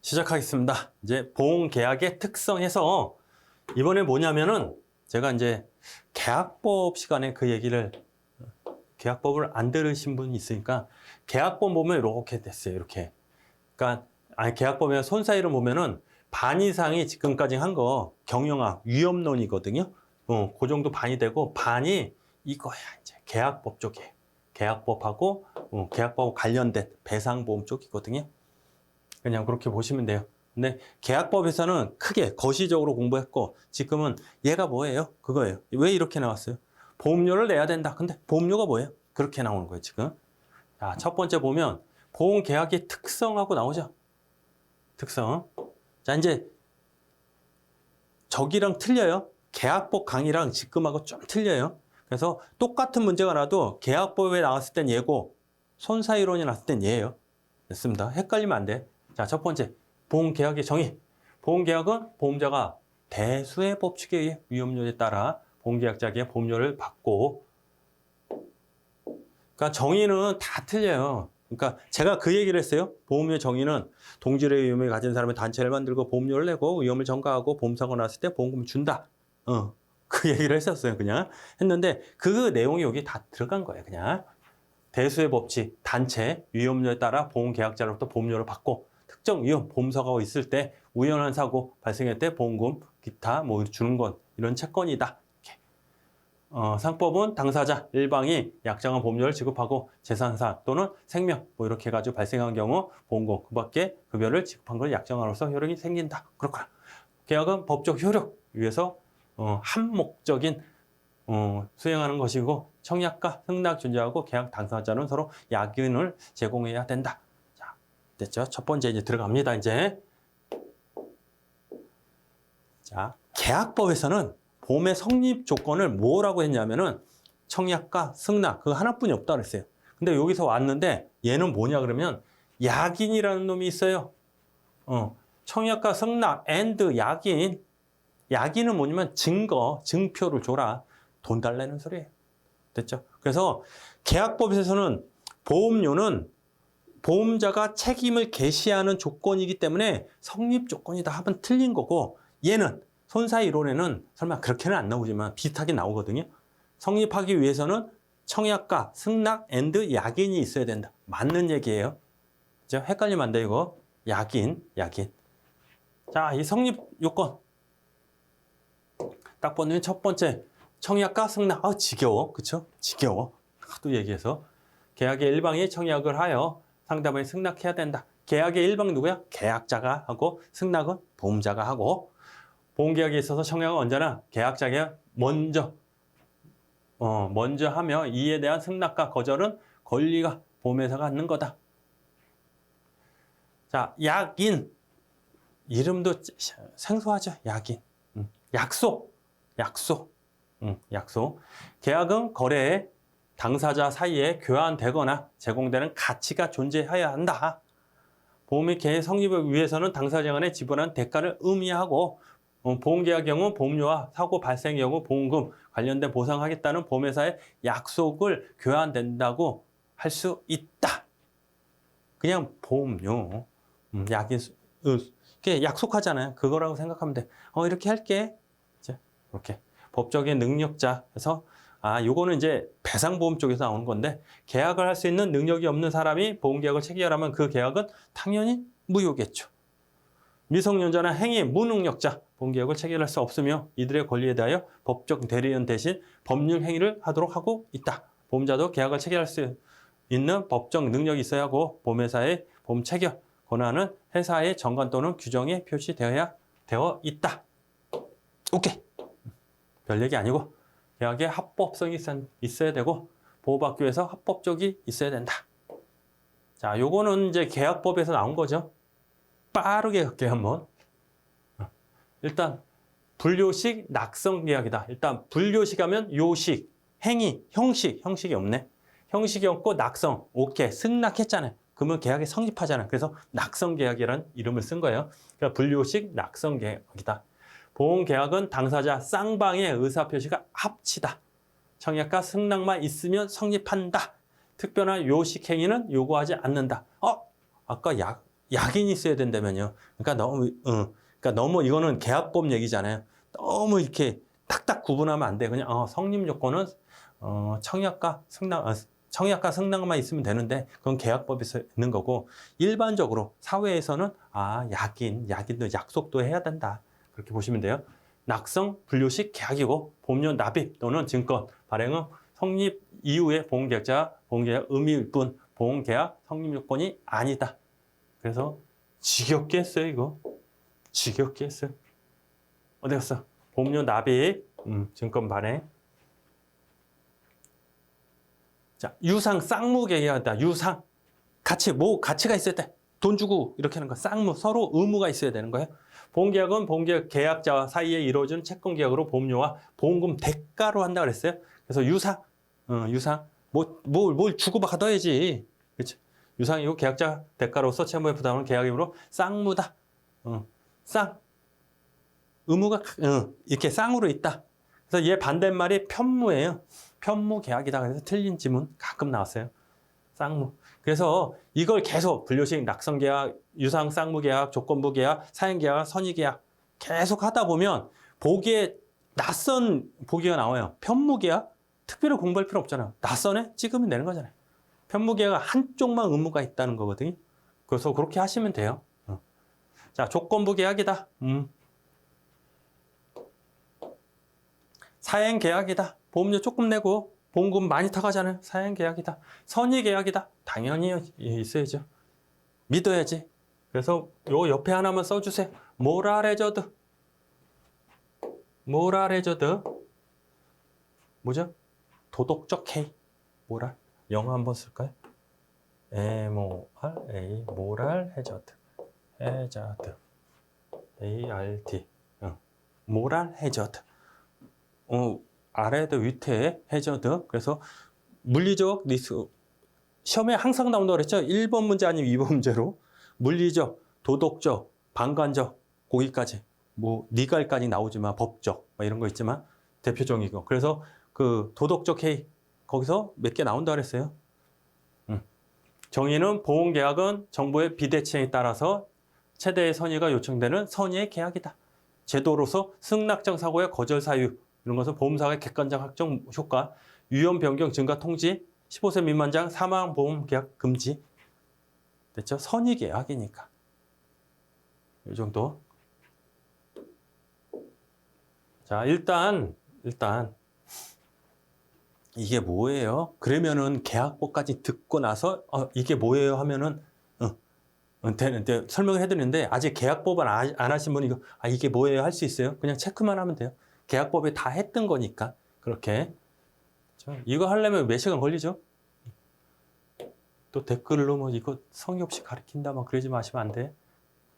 시작하겠습니다. 이제 보험 계약의 특성에서 이번에 뭐냐면은 제가 이제 계약법 시간에 그 얘기를 계약법을 안 들으신 분이 있으니까 계약법 보면 이렇게 됐어요. 이렇게. 그러니까 아니 계약법에 손사일을 보면은 반 이상이 지금까지 한 거 경영학 위험론이거든요. 어, 그 정도 반이 되고 반이 이거야 이제 계약법 쪽이에요. 계약법하고 어, 계약법 관련된 배상보험 쪽이거든요. 그냥 그렇게 보시면 돼요. 근데 계약법에서는 크게 거시적으로 공부했고 지금은 얘가 뭐예요? 그거예요. 왜 이렇게 나왔어요? 보험료를 내야 된다. 근데 보험료가 뭐예요? 그렇게 나오는 거예요, 지금. 자, 첫 번째 보면 보험 계약의 특성하고 나오죠. 특성. 자, 이제 저기랑 틀려요. 계약법 강의랑 지금하고 좀 틀려요. 그래서 똑같은 문제가 나도 계약법에 나왔을 땐 얘고 손사이론이 나왔을 땐 얘예요. 됐습니다. 헷갈리면 안 돼. 자, 첫 번째. 보험계약의 정의. 보험계약은 보험자가 대수의 법칙에 의해 위험료에 따라 보험계약자에게 보험료를 받고 그러니까 정의는 다 틀려요. 그러니까 제가 그 얘기를 했어요. 보험료 정의는 동질의 위험을 가진 사람의 단체를 만들고 보험료를 내고 위험을 전가하고 보험사고 났을 때 보험금을 준다. 어. 그 얘기를 했었어요. 그냥 했는데 그 내용이 여기 다 들어간 거예요. 그냥 대수의 법칙, 단체, 위험료에 따라 보험계약자로부터 보험료를 받고 특정 위험, 보험사고가 있을 때 우연한 사고 발생할 때 보험금, 기타 뭐 주는 것 이런 채권이다. 어, 상법은 당사자 일방이 약정한 보험료를 지급하고 재산사 또는 생명 뭐 이렇게 해가지고 발생한 경우 보험금 그 밖에 급여를 지급한 걸 약정함으로써 효력이 생긴다. 그렇구나. 계약은 법적 효력 위해서 어, 한 목적인 어, 수행하는 것이고 청약과 승낙 존재하고 계약 당사자는 서로 약인을 제공해야 된다. 자, 됐죠? 첫 번째 이제 들어갑니다. 이제 자 계약법에서는 보험의 성립 조건을 뭐라고 했냐면은 청약과 승낙 그 하나뿐이 없다 그랬어요. 근데 여기서 왔는데 얘는 뭐냐 그러면 약인이라는 놈이 있어요. 어, 청약과 승낙 앤드 약인 약인은 뭐냐면 증거, 증표를 줘라. 돈 달라는 소리예요. 됐죠? 그래서 계약법에서는 보험료는 보험자가 책임을 개시하는 조건이기 때문에 성립 조건이다 하면 틀린 거고 얘는 손사 이론에는 설마 그렇게는 안 나오지만 비슷하게 나오거든요. 성립하기 위해서는 청약과 승낙 앤드 약인이 있어야 된다. 맞는 얘기예요. 그죠? 헷갈리면 안 돼, 이거. 약인, 약인. 자, 이 성립 요건. 딱 보면 첫 번째 청약과 승낙 아 지겨워 그쵸 지겨워 하도 얘기해서 계약의 일방이 청약을 하여 상담을 승낙해야 된다. 계약의 일방 누구야? 계약자가 하고 승낙은 보험자가 하고. 보험계약에 있어서 청약은 언제나 계약자가 먼저 어 먼저 하며 이에 대한 승낙과 거절은 권리가 보험회사가 갖는 거다. 자 약인. 이름도 생소하죠? 약인. 음, 약속. 약속. 응, 약속. 계약은 거래에 당사자 사이에 교환되거나 제공되는 가치가 존재해야 한다. 보험의 성립을 위해서는 당사자 간에 지불한 대가를 의미하고 어, 보험계약 경우 보험료와 사고 발생 경우 보험금 관련된 보상하겠다는 보험회사의 약속을 교환된다고 할 수 있다. 그냥 보험료, 음, 어, 그게 약속하잖아요. 그거라고 생각하면 돼. 어, 이렇게 할게. 이렇게 법적인 능력자 해서 아 요거는 이제 배상보험 쪽에서 나오는 건데 계약을 할 수 있는 능력이 없는 사람이 보험계약을 체결하면 그 계약은 당연히 무효겠죠. 미성년자나 행위 무능력자 보험계약을 체결할 수 없으며 이들의 권리에 대하여 법적 대리인 대신 법률 행위를 하도록 하고 있다. 보험자도 계약을 체결할 수 있는 법적 능력이 있어야 하고 보험회사의 보험 체결 권한은 회사의 정관 또는 규정에 표시되어야 되어 있다. 오케이. 별 얘기 아니고 계 약의 합법성이 있어야 되고 보호받기 위해서 합법적이 있어야 된다. 자, 요거는 이제 계약법에서 나온 거죠. 빠르게 갈게요, 한번. 일단 분료식 낙성 계약이다. 일단 분료식 하면 요식, 행위, 형식, 형식이 없네. 형식이 없고 낙성, 오케이, 승낙했잖아요. 그러면 계약이 성립하잖아요. 그래서 낙성 계약이라는 이름을 쓴 거예요. 그러니까 분료식 낙성 계약이다. 보험 계약은 당사자 쌍방의 의사표시가 합치다. 청약과 승낙만 있으면 성립한다. 특별한 요식 행위는 요구하지 않는다. 어? 아까 약, 약인이 있어야 된다면요. 그러니까 너무, 어, 그러니까 너무 이거는 계약법 얘기잖아요. 너무 이렇게 딱딱 구분하면 안 돼. 그냥 어, 성립 요건은 어, 청약과 승낙, 아, 청약과 승낙만 있으면 되는데 그건 계약법에서 있는 거고 일반적으로 사회에서는 아 약인, 약인도 약속도 해야 된다. 그렇게 보시면 돼요. 낙성, 분류식 계약이고 보험료 납입 또는 증권 발행은 성립 이후에 보험계약자 보험계약 의미일 뿐 보험계약 성립 요건이 아니다. 그래서 지겹게 했어요 이거. 지겹게 했어요. 어디 갔어? 보험료 납입, 음, 증권 발행. 자, 유상 쌍무 계약이다. 유상. 같이 뭐 가치가 있어야 돼. 돈 주고 이렇게 하는 거 쌍무 서로 의무가 있어야 되는 거예요. 보험계약은 보험계약 계약자와 사이에 이루어진 채권 계약으로 보험료와 보험금 대가로 한다 그랬어요. 그래서 유상, 어, 유상 뭐 뭘 뭘 주고 받아야지. 그렇죠? 유상이고 계약자 대가로서 채무에 부담하는 계약이므로 쌍무다. 어, 쌍 의무가 어, 이렇게 쌍으로 있다. 그래서 얘 반대말이 편무예요. 편무 계약이다. 그래서 틀린 지문 가끔 나왔어요. 쌍무. 그래서 이걸 계속 분류식 낙성 계약, 유상 쌍무 계약, 조건부 계약, 사행 계약, 선의 계약 계속 하다 보면 보기에 낯선 보기가 나와요. 편무 계약 특별히 공부할 필요 없잖아요. 낯선에 찍으면 되는 거잖아요. 편무 계약 한쪽만 의무가 있다는 거거든요. 그래서 그렇게 하시면 돼요. 어. 자, 조건부 계약이다. 음. 사행 계약이다. 보험료 조금 내고 보험금 많이 타가잖아요. 사행 계약이다. 선의 계약이다. 당연히 있어야죠. 믿어야지. 그래서 요 옆에 하나만 써주세요. 모랄 해저드. 모랄 해저드. 뭐죠? 도덕적 해이. 모랄. 영어 한번 쓸까요? M-O-R A 모랄 해저드. 해저드. A-R-D. 어. 모랄 해저드. 어, 아래에도 위태에 해저드. 그래서 물리적 리스크. 시험에 항상 나온다고 그랬죠? 1번 문제 아니면 2번 문제로. 물리적, 도덕적, 방관적, 거기까지. 뭐, 니갈까지 나오지만 법적, 뭐 이런 거 있지만 대표적인 거. 그래서 그 도덕적 해이. 거기서 몇 개 나온다 그랬어요. 음. 정의는 보험계약은 정부의 비대칭에 따라서 최대의 선의가 요청되는 선의의 계약이다. 제도로서 승낙정 사고의 거절 사유, 이런 것은 보험사의 객관적 확정 효과, 위험 변경 증가 통지, 15세 미만장 사망 보험 계약 금지. 됐죠? 선의 계약이니까. 이 정도. 자, 일단 일단 이게 뭐예요? 그러면은 계약법까지 듣고 나서 어, 이게 뭐예요 하면은 어, 어, 되는데 설명을 해드리는데 아직 계약법을 안, 안 하신 분이 아 이게 뭐예요 할 수 있어요? 그냥 체크만 하면 돼요. 계약법에 다 했던 거니까 그렇게 자, 이거 하려면 몇 시간 걸리죠? 또 댓글로 뭐 이거 성의 없이 가르친다 막 그러지 마시면 안 돼.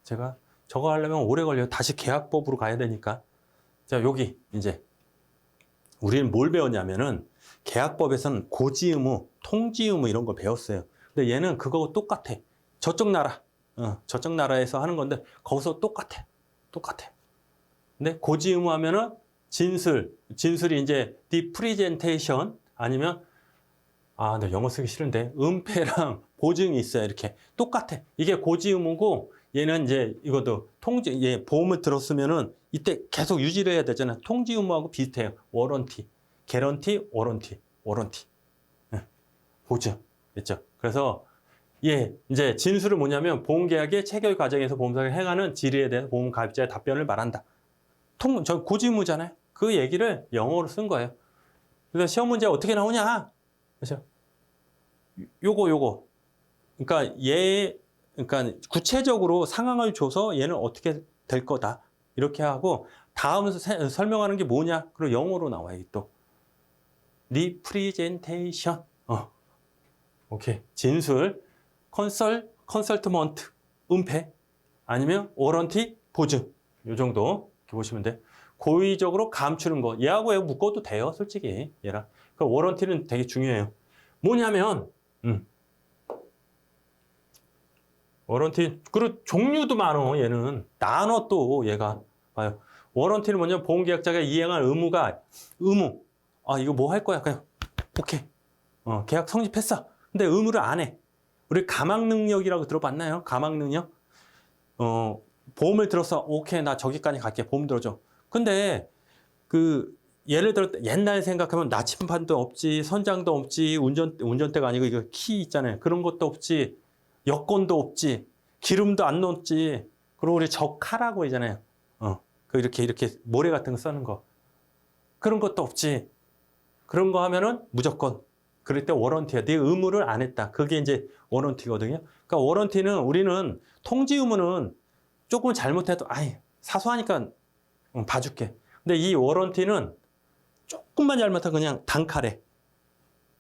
제가 저거 하려면 오래 걸려요. 다시 계약법으로 가야 되니까. 자 여기 이제 우리는 뭘 배웠냐면은 계약법에서는 고지 의무, 통지 의무 이런 걸 배웠어요. 근데 얘는 그거 똑같아. 저쪽 나라, 어, 저쪽 나라에서 하는 건데 거기서 똑같아. 똑같아. 근데 고지 의무 하면은 진술, 진술이 이제 presentation 아니면 아, 나 영어 쓰기 싫은데 은폐랑 보증이 있어요. 이렇게 똑같아. 이게 고지 의무고 얘는 이제 이것도 통지, 얘 보험을 들었으면은 이때 계속 유지를 해야 되잖아요. 통지 의무하고 비슷해요. 워런티, 개런티, 워런티, 워런티. 예, 보증. 됐죠? 그래서 예, 이제 진술은 뭐냐면 보험계약의 체결 과정에서 보험사가 행하는 질의에 대해서 보험 가입자의 답변을 말한다. 통, 저 고지의무잖아요. 그 얘기를 영어로 쓴 거예요. 그래서 시험 문제 어떻게 나오냐? 그렇죠? 요거 요거. 그러니까 얘 그러니까 구체적으로 상황을 줘서 얘는 어떻게 될 거다. 이렇게 하고 다음 세- 설명하는 게 뭐냐? 그리고 영어로 나와요, 또. 리프리젠테이션. 어. 오케이. 진술, 컨설, 컨설트먼트, 은폐, 아니면 워런티, 보증. 요 정도 이렇게 보시면 돼. 고의적으로 감추는 거. 얘하고 얘 묶어도 돼요, 솔직히. 얘랑. 그 워런티는 되게 중요해요. 뭐냐면, 음. 워런티, 그리고 종류도 많어, 얘는. 나눠 또, 얘가. 봐요. 워런티는 뭐냐, 보험계약자가 이행할 의무가, 의무. 아, 이거 뭐 할 거야? 그냥, 오케이. 어, 계약 성립했어. 근데 의무를 안 해. 우리 가망 능력이라고 들어봤나요? 가망 능력? 어, 보험을 들어서 오케이 나 저기까지 갈게 보험 들어줘. 근데 그 예를 들어 옛날 생각하면 나침반도 없지 선장도 없지 운전 운전대가 아니고 이거 키 있잖아요. 그런 것도 없지 여권도 없지 기름도 안 넣었지. 그리고 우리 적하라고 있잖아요. 어, 그 이렇게 이렇게 모래 같은 거 써는 거 그런 것도 없지. 그런 거 하면은 무조건 그럴 때 워런티야. 네 의무를 안 했다. 그게 이제 워런티거든요. 그러니까 워런티는 우리는 통지 의무는 조금 잘못해도 아이 사소하니까 응, 봐줄게. 근데 이 워런티는 조금만 잘못하면 그냥 단칼에.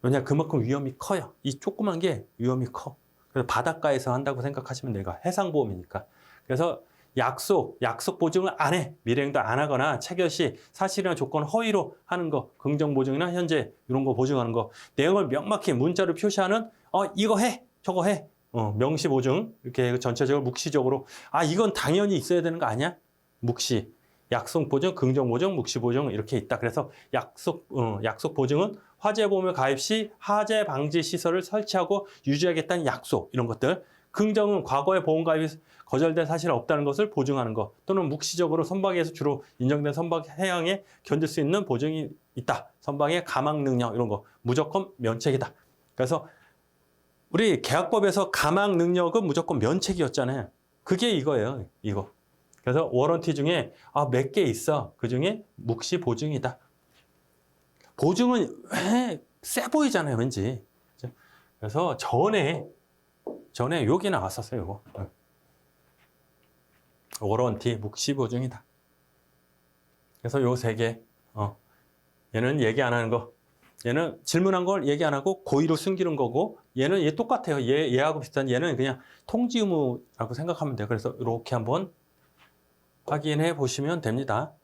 왜냐 그만큼 위험이 커요. 이 조그만 게 위험이 커. 그래서 바닷가에서 한다고 생각하시면 돼요. 해상보험이니까. 그래서 약속, 약속 보증을 안 해. 밀행도 안 하거나 체결 시 사실이나 조건 허위로 하는 거, 긍정 보증이나 현재 이런 거 보증하는 거, 내용을 명확히 문자로 표시하는 어 이거 해, 저거 해. 어, 명시 보증 이렇게 전체적으로 묵시적으로 아 이건 당연히 있어야 되는 거 아니야? 묵시. 약속 보증, 긍정 보증, 묵시 보증 이렇게 있다. 그래서 약속 어, 약속 보증은 화재 보험을 가입 시 화재 방지 시설을 설치하고 유지하겠다는 약속 이런 것들. 긍정은 과거의 보험 가입이 거절된 사실이 없다는 것을 보증하는 것 또는 묵시적으로 선박에서 주로 인정된 선박 해양에 견딜 수 있는 보증이 있다. 선박의 가망 능력 이런 거 무조건 면책이다. 그래서 우리 계약법에서 가망 능력은 무조건 면책이었잖아요. 그게 이거예요. 이거. 그래서 워런티 중에 아, 몇 개 있어. 그 중에 묵시 보증이다. 보증은 왜 세 보이잖아요, 왠지. 그래서 전에 전에 여기 나왔었어요, 이거. 어. 워런티 묵시 보증이다. 그래서 요 세 개. 어. 얘는 얘기 안 하는 거. 얘는 질문한 걸 얘기 안 하고 고의로 숨기는 거고 얘는 얘 똑같아요. 얘 얘하고 비슷한 얘는 그냥 통지 의무라고 생각하면 돼요. 그래서 이렇게 한번 확인해 보시면 됩니다.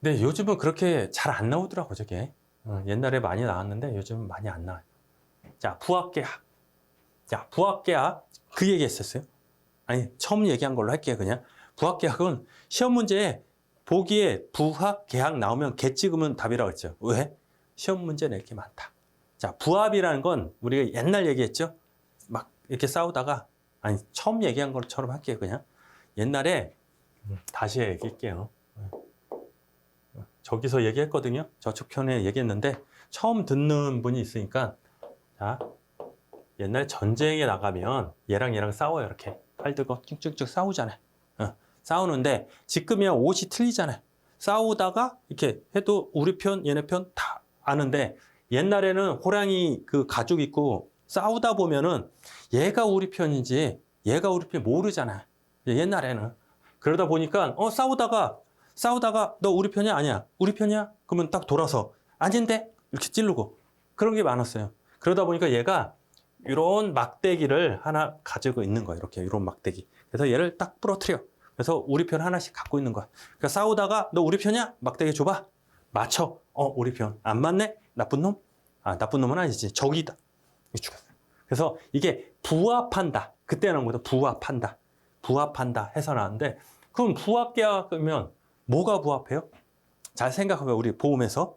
근데 요즘은 그렇게 잘 안 나오더라고 저게. 어, 옛날에 많이 나왔는데 요즘은 많이 안 나와요. 자, 부합계약. 자, 부합계약 그 얘기 했었어요. 아니, 처음 얘기한 걸로 할게요, 그냥. 부합계약은 시험 문제에 보기에 부합계약 나오면 개 찍으면 답이라고 했죠. 왜? 시험 문제는 이렇게 많다. 자, 부합이라는 건 우리가 옛날 얘기했죠. 막 이렇게 싸우다가 아니, 처음 얘기한 것처럼 할게요, 그냥. 옛날에 다시 얘기할게요. 저기서 얘기했거든요. 저쪽 편에 얘기했는데 처음 듣는 분이 있으니까 자 옛날 전쟁에 나가면 얘랑 얘랑 싸워요 이렇게 팔 들고 쭉쭉쭉 싸우잖아요. 어, 싸우는데 지금이야 옷이 틀리잖아요. 싸우다가 이렇게 해도 우리 편 얘네 편 다 아는데 옛날에는 호랑이 그 가죽 입고 싸우다 보면은 얘가 우리 편인지 얘가 우리 편 모르잖아. 옛날에는. 그러다 보니까 어 싸우다가 싸우다가 너 우리 편이야 아니야. 우리 편이야? 그러면 딱 돌아서 아닌데? 이렇게 찌르고. 그런 게 많았어요. 그러다 보니까 얘가 이런 막대기를 하나 가지고 있는 거야. 이렇게 이런 막대기. 그래서 얘를 딱 부러뜨려. 그래서 우리 편 하나씩 갖고 있는 거야. 그러니까 싸우다가 너 우리 편이야? 막대기 줘봐. 맞춰. 어 우리 편. 안 맞네? 나쁜 놈 아 나쁜 놈은 아니지. 적이다 죽였어 그래서 이게 부합한다 그때 나온 거다 부합한다 부합한다 해서 나왔는데 그럼 부합계약이면 뭐가 부합해요? 잘 생각해봐요. 우리 보험에서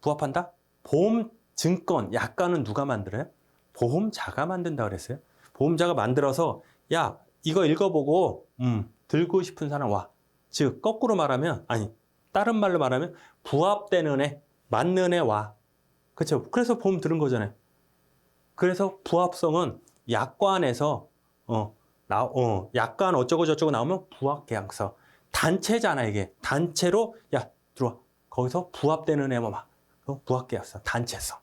부합한다? 보험 증권 약관은 누가 만들어요? 보험자가 만든다 그랬어요. 보험자가 만들어서 야 이거 읽어보고 음, 들고 싶은 사람 와. 즉 거꾸로 말하면 아니 다른 말로 말하면 부합되는 애 맞는 애 와. 그렇죠. 그래서 보험 들은 거잖아요. 그래서 부합성은 약관에서 어, 나, 어, 약관 어쩌고 저쩌고 나오면 부합계약서. 단체잖아 이게. 단체로 야 들어와. 거기서 부합되는 애만 막 부합계약서 단체성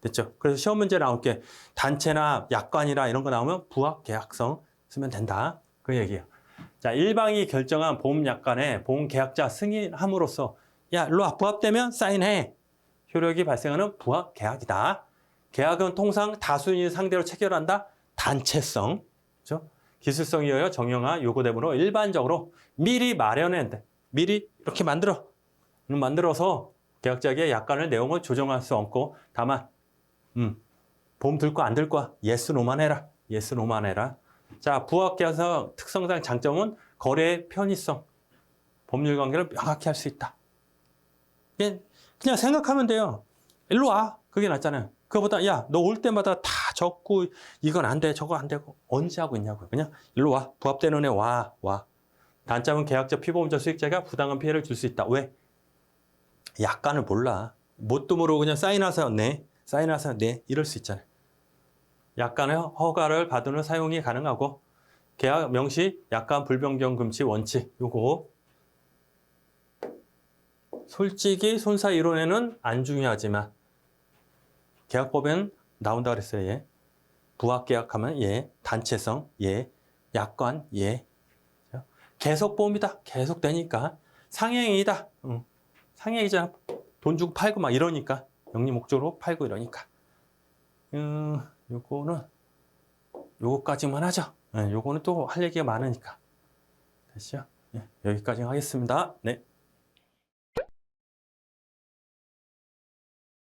됐죠? 그래서 시험 문제 나올 게 단체나 약관이나 이런 거 나오면 부합계약성 쓰면 된다. 그 얘기예요. 자 일방이 결정한 보험 약관에 보험 계약자 승인함으로써 야 일로 와. 부합되면 사인해. 효력이 발생하는 부합 계약이다 계약은 통상 다수인을 상대로 체결한다? 단체성. 그렇죠? 기술성이 여여 정형화 요구 되므로 일반적으로 미리 마련했는데 미리 이렇게 만들어. 만들어서 계약자에게 약관을 내용을 조정할 수 없고 다만 음, 보험 들거안들 거야 예스 노만 해라. 예스 노만 해라. 자 부합계약서 특성상 장점은 거래의 편의성. 법률 관계를 명확히 할 수 있다. 그냥, 그냥 생각하면 돼요 일로 와. 그게 낫잖아요. 그거보다 야, 너 올 때마다 다 적고 이건 안 돼, 저거 안 되고 언제 하고 있냐고요. 그냥 일로 와. 부합되는 애 와, 와. 단점은 계약자, 피보험자, 수익자가 부당한 피해를 줄 수 있다. 왜? 약관을 몰라. 뭣도 모르고 그냥 사인하세요. 네. 사인하세요. 네. 이럴 수 있잖아요. 약관의 허가를 받은 후 사용이 가능하고 계약 명시 약관 불변경 금지 원칙 요거 솔직히 손사 이론에는 안 중요하지만 계약법에는 나온다 그랬어요. 예. 부합 계약하면 예, 단체성 예, 약관 예. 계속 보험이다. 계속 되니까 상행이다. 응. 상행이잖아. 돈 주고 팔고 막 이러니까 영리 목적으로 팔고 이러니까. 음, 요거는 요거까지만 하죠. 예, 요거는 또 할 얘기가 많으니까. 됐죠? 예, 여기까지 하겠습니다. 네.